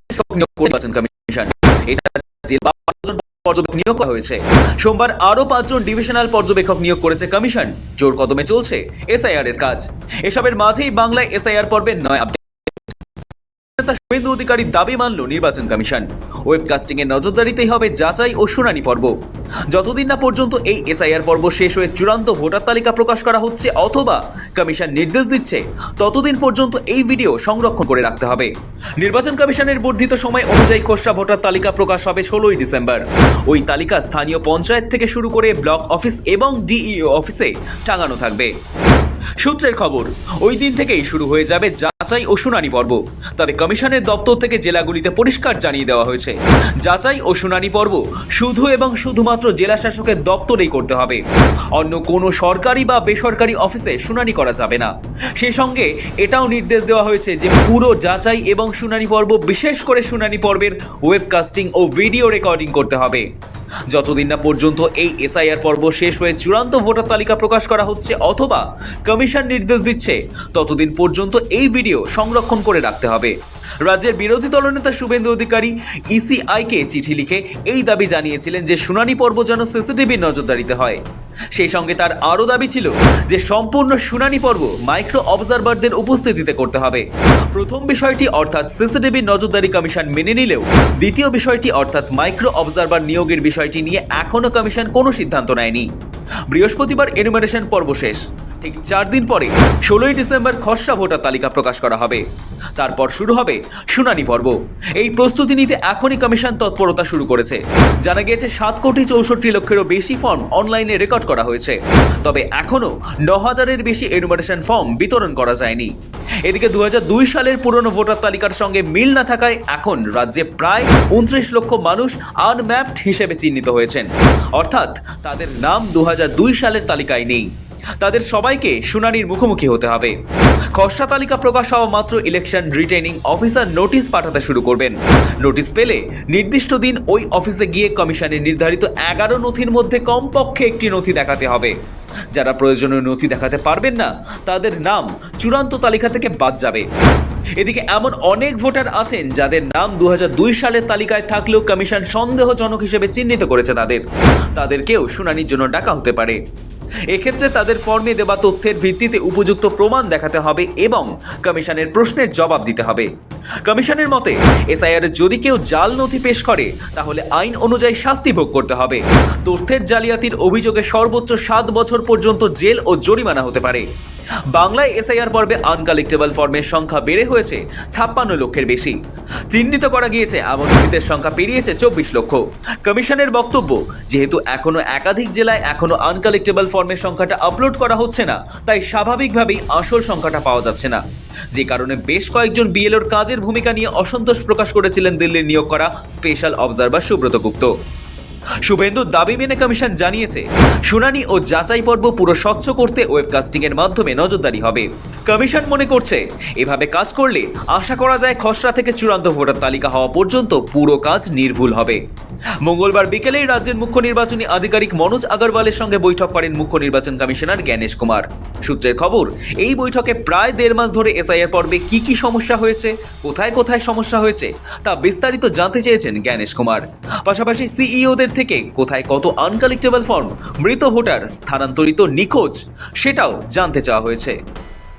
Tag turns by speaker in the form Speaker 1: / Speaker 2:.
Speaker 1: বিশেষজ্ঞ নিয়োগ করে কমিশন। পর্যবেক্ষক নিয়োগ করা হয়েছে, সোমবার আরও পাঁচজন ডিভিশনাল পর্যবেক্ষক নিয়োগ করেছে কমিশন। জোর কদমে চলছে এসআইআর এর কাজ। এসবের মাঝেই বাংলায় এসআইআর পর্বে নয় আপডেট নেতা শুভেন্দু অধিকারী দাবি মানল নির্বাচন কমিশন। ওয়েবকাস্টিং এর নজরদারিতেই হবে যাচাই ও শুনানি পর্ব। যতদিন না পর্যন্ত এই এসআইআর পর্ব শেষ হয়ে চূড়ান্ত ভোটার তালিকা প্রকাশ করা হচ্ছে অথবা কমিশন নির্দেশ দিচ্ছে, ততদিন পর্যন্ত এই ভিডিও সংরক্ষণ করে রাখতে হবে। নির্বাচন কমিশনের বর্ধিত সময় অনুযায়ী খসড়া ভোটার তালিকা প্রকাশ হবে ষোলোই ডিসেম্বর। ওই তালিকা স্থানীয় পঞ্চায়েত থেকে শুরু করে ব্লক অফিস এবং ডিইও অফিসে টাঙানো থাকবে। সূত্রের খবর, ওই দিন থেকেই শুরু হয়ে যাবে যাচাই ও শুনানি পর্ব। তবে কমিশনের দপ্তর থেকে জেলাগুলিতে পরিষ্কার জানিয়ে দেওয়া হয়েছে, যাচাই ও শুনানি পর্ব শুধু এবং শুধুমাত্র জেলা শাসকের দপ্তরেই করতে হবে। অন্য কোনো সরকারি বা বেসরকারি অফিসে শুনানি করা যাবে না। সে সঙ্গে এটাও নির্দেশ দেওয়া হয়েছে যে পুরো যাচাই এবং শুনানি পর্ব বিশেষ করে শুনানি পর্বের ওয়েবকাস্টিং ও ভিডিও রেকর্ডিং করতে হবে। যতদিন না পর্যন্ত এই এসআইআর পর্ব শেষ হয়ে চূড়ান্ত ভোটার তালিকা প্রকাশ করা হচ্ছে অথবা কমিশন নির্দেশ দিচ্ছে, ততদিন পর্যন্ত এই ভিডিও সংরক্ষণ করে রাখতে হবে। রাজ্যের বিরোধী দলনেতা শুভেন্দু অধিকারী ইসিআইকে চিঠি লিখে এই দাবি জানিয়েছিলেন যে শুনানি পর্ব যেন সিসিটিভির নজরদারিতে হয়। সেই সঙ্গে তার আরও দাবি ছিল যে সম্পূর্ণ শুনানি পর্ব মাইক্রো অবজারভারদের উপস্থিতিতে করতে হবে। প্রথম বিষয়টি অর্থাৎ সিসিটিভি নজরদারি কমিশন মেনে নিলেও দ্বিতীয় বিষয়টি অর্থাৎ মাইক্রো অবজারভার নিয়োগের বিষয়টি নিয়ে এখনও কমিশন কোনো সিদ্ধান্ত নেয়নি। বৃহস্পতিবার এনুমারেশন পর্ব শেষ। ঠিক চার দিন পরে ষোলোই ডিসেম্বর খসড়া ভোটার তালিকা প্রকাশ করা হবে। তারপর শুরু হবে শুনানি পর্ব। এই প্রস্তুতি নিতে এখনই কমিশন তৎপরতা শুরু করেছে। জানা গিয়েছে, সাত কোটি চৌষট্টি লক্ষেরও বেশি ফর্ম অনলাইনে রেকর্ড করা হয়েছে। তবে এখনও ন হাজারের বেশি এনুমারেশন ফর্ম বিতরণ করা যায়নি। এদিকে দু হাজার দুই সালের পুরনো ভোটার তালিকার সঙ্গে মিল না থাকায় এখন রাজ্যে প্রায় উনত্রিশ লক্ষ মানুষ আনম্যাপড হিসেবে চিহ্নিত হয়েছেন। অর্থাৎ তাদের নাম দু হাজার দুই সালের তালিকায় নেই। তাদের সবাইকে শুনানির মুখোমুখি হতে হবে। খসড়া তালিকা প্রকাশ হওয়া মাত্র ইলেকশন রিটেনিং অফিসার নোটিশ পাঠাতে শুরু করবেন। নোটিশ পেলে নির্দিষ্ট দিন ওই অফিসে গিয়ে কমিশনের নির্ধারিত এগারো নথির মধ্যে কমপক্ষে একটি নথি দেখাতে হবে। যারা প্রয়োজনীয় নথি দেখাতে পারবেন না, তাদের নাম চূড়ান্ত তালিকা থেকে বাদ যাবে। এদিকে এমন অনেক ভোটার আছেন যাদের নাম দু হাজার দুই সালের তালিকায় থাকলেও কমিশন সন্দেহজনক হিসেবে চিহ্নিত করেছে তাদের। তাদেরকেও শুনানির জন্য ডাকা হতে পারে। এক্ষেত্রে তাদের ফর্মে দেওয়া তথ্যের ভিত্তিতে উপযুক্ত প্রমাণ দেখাতে হবে এবং কমিশনের প্রশ্নের জবাব দিতে হবে। কমিশনের মতে, এসআইআর যদি কেউ জাল নথি পেশ করে, তাহলে আইন অনুযায়ী শাস্তি ভোগ করতে হবে। তথ্যের জালিয়াতির অভিযোগে সর্বোচ্চ সাত বছর পর্যন্ত জেল ও জরিমানা হতে পারে। বাংলায় এসআইআর পর্বে আনকালেক্টেবল ফর্মের সংখ্যা বেড়ে হয়েছে ছাপ্পান্ন লক্ষের বেশি। চিহ্নিত করা গিয়েছে, এমন মৃতের সংখ্যা পেরিয়েছে চব্বিশ লক্ষ। কমিশনের বক্তব্য, যেহেতু এখনও একাধিক জেলায় এখনও আনকালেক্টেবল ফর্মের সংখ্যাটা আপলোড করা হচ্ছে না, তাই স্বাভাবিকভাবেই আসল সংখ্যাটা পাওয়া যাচ্ছে না। যে কারণে বেশ কয়েকজন বিএলওর কাজের ভূমিকা নিয়ে অসন্তোষ প্রকাশ করেছিলেন দিল্লির নিয়োগ করা স্পেশাল অবজারভার সুব্রত গুপ্ত। শুভেন্দুর দাবি মেনে কমিশন জানিয়েছে, শুনানি ও যাচাই পর্ব পুরো স্বচ্ছ করতে ওয়েবকাস্টিং এর মাধ্যমে নজরদারি হবে। কমিশন মনে করছে, এভাবে কাজ করলে আশা করা যায় খসড়া থেকে চূড়ান্ত ভোটার তালিকা হওয়া পর্যন্ত পুরো কাজ নির্ভুল হবে। মঙ্গলবার বিকেলেই রাজ্যের মুখ্য নির্বাচনী আধিকারিক মনোজ আগরওয়ালের সঙ্গে বৈঠক করেন মুখ্য নির্বাচন কমিশনার জ্ঞানেশ কুমার। সূত্রের খবর, এই বৈঠকে প্রায় দেড় মাস ধরে এসআইআর পর্বে কি কি সমস্যা হয়েছে, কোথায় কোথায় সমস্যা হয়েছে, তা বিস্তারিত জানতে চেয়েছেন জ্ঞানেশ কুমার। পাশাপাশি সিইওদের থেকে কোথায় কত আনকালেক্টেবল ফর্ম, মৃত ভোটার স্থানান্তরিত নিখোঁজ, সেটাও জানতে চাওয়া হয়েছে।